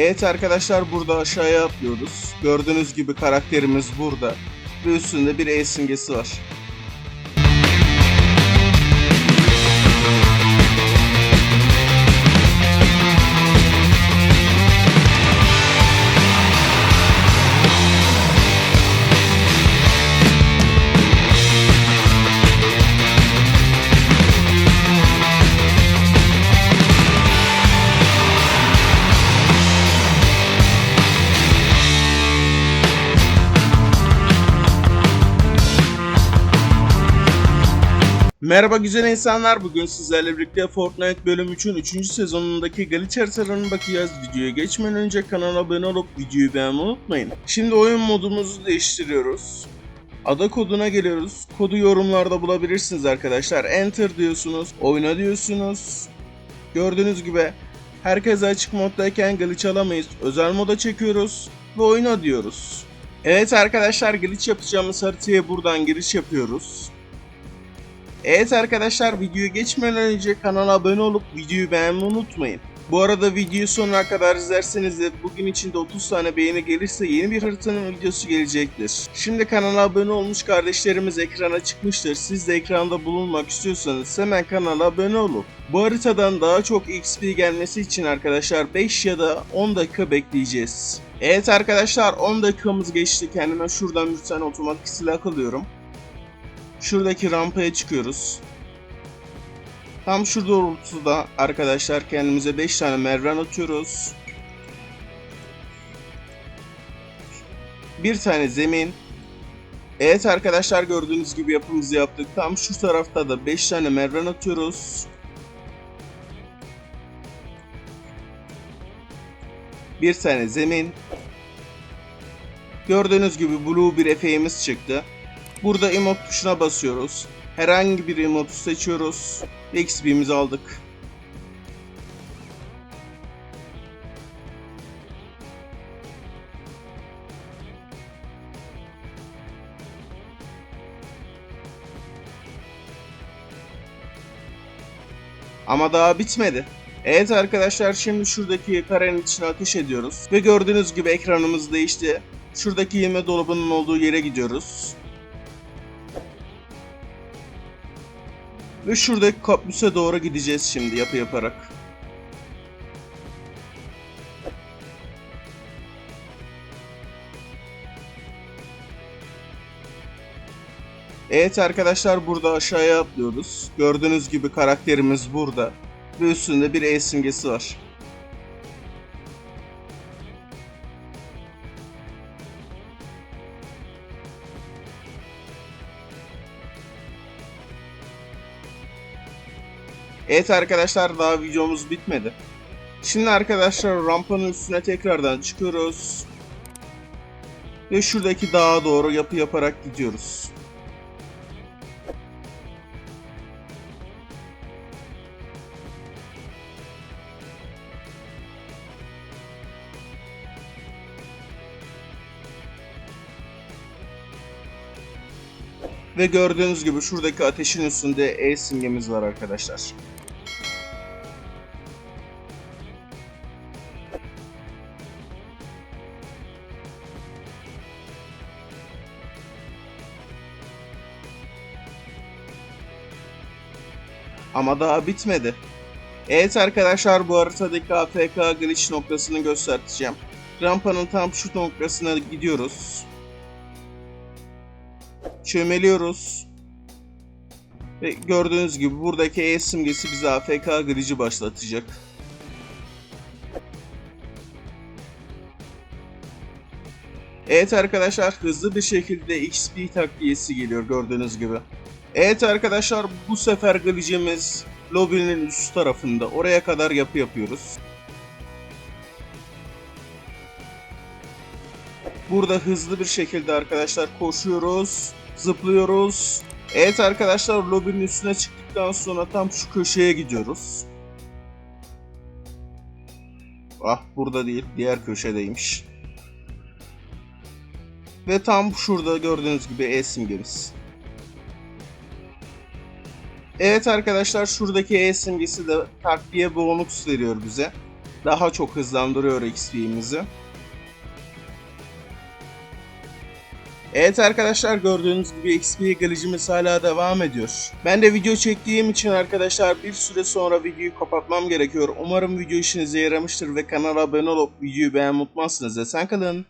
Evet arkadaşlar burada aşağıya atlıyoruz. Gördüğünüz gibi karakterimiz burada. Ve üstünde bir E simgesi var. Merhaba güzel insanlar. Bugün sizlerle birlikte Fortnite bölüm 3'ün 3. sezonundaki glitch haritalarına bakacağız. Videoya geçmeden önce kanala abone olup videoyu beğenmeyi unutmayın. Şimdi oyun modumuzu değiştiriyoruz. Ada koduna geliyoruz. Kodu yorumlarda bulabilirsiniz arkadaşlar. Enter diyorsunuz. Oyna diyorsunuz. Gördüğünüz gibi herkes açık moddayken glitch alamayız. Özel moda çekiyoruz ve oyna diyoruz. Evet arkadaşlar glitch yapacağımız haritaya buradan giriş yapıyoruz. Evet arkadaşlar videoya geçmeden önce kanala abone olup videoyu beğenmeyi unutmayın. Bu arada videoyu sonuna kadar izlerseniz de bugün içinde 30 tane beğeni gelirse yeni bir haritanın videosu gelecektir. Şimdi kanala abone olmuş kardeşlerimiz ekrana çıkmıştır. Siz de ekranda bulunmak istiyorsanız hemen kanala abone olun. Bu haritadan daha çok XP gelmesi için arkadaşlar 5 ya da 10 dakika bekleyeceğiz. Evet arkadaşlar 10 dakikamız geçti. Kendime şuradan bir otomatik silah alıyorum. Şuradaki rampaya çıkıyoruz. Tam şu doğrultuda arkadaşlar kendimize 5 tane merdiven atıyoruz. Bir tane zemin. Evet arkadaşlar gördüğünüz gibi yapımızı yaptık. Tam şu tarafta da 5 tane merdiven atıyoruz. Bir tane zemin. Gördüğünüz gibi blue bir efeğimiz çıktı. Burada emote tuşuna basıyoruz. Herhangi bir emotu seçiyoruz. Ve XP'mizi aldık. Ama daha bitmedi. Evet arkadaşlar şimdi şuradaki karenin içine ateş ediyoruz. Ve gördüğünüz gibi ekranımız değişti. Şuradaki yeme dolabının olduğu yere gidiyoruz. Ve şuradaki kampüse doğru gideceğiz şimdi yapı yaparak. Evet arkadaşlar burada aşağıya atlıyoruz. Gördüğünüz gibi karakterimiz burada. Ve üstünde bir E simgesi var. Evet arkadaşlar daha videomuz bitmedi. Şimdi arkadaşlar rampanın üstüne tekrardan çıkıyoruz. Ve şuradaki dağa doğru yapı yaparak gidiyoruz. Ve gördüğünüz gibi şuradaki ateşin üstünde E simgemiz var arkadaşlar. Ama daha bitmedi. Evet arkadaşlar bu haritadaki AFK glitch noktasını göstereceğim. Rampanın tam şu noktasına gidiyoruz. Çömeliyoruz. Ve gördüğünüz gibi buradaki E simgesi bize AFK glitch'i başlatacak. Evet arkadaşlar hızlı bir şekilde XP takviyesi geliyor gördüğünüz gibi. Evet arkadaşlar bu sefer glitch'imiz lobinin üst tarafında. Oraya kadar yapı yapıyoruz. Burada hızlı bir şekilde arkadaşlar koşuyoruz, zıplıyoruz. Evet arkadaşlar lobinin üstüne çıktıktan sonra tam şu köşeye gidiyoruz. Ah burada değil, diğer köşedeymiş. Ve tam şurada gördüğünüz gibi E simgemiz. Evet arkadaşlar şuradaki E simgesi de takviye bonus veriyor bize. daha çok hızlandırıyor XP'mizi. Evet arkadaşlar gördüğünüz gibi XP gelicimiz hala devam ediyor. Ben de video çektiğim için arkadaşlar bir süre sonra videoyu kapatmam gerekiyor. Umarım video işinize yaramıştır ve kanala abone olup videoyu beğenmeyi unutmazsınız. Esen kalın.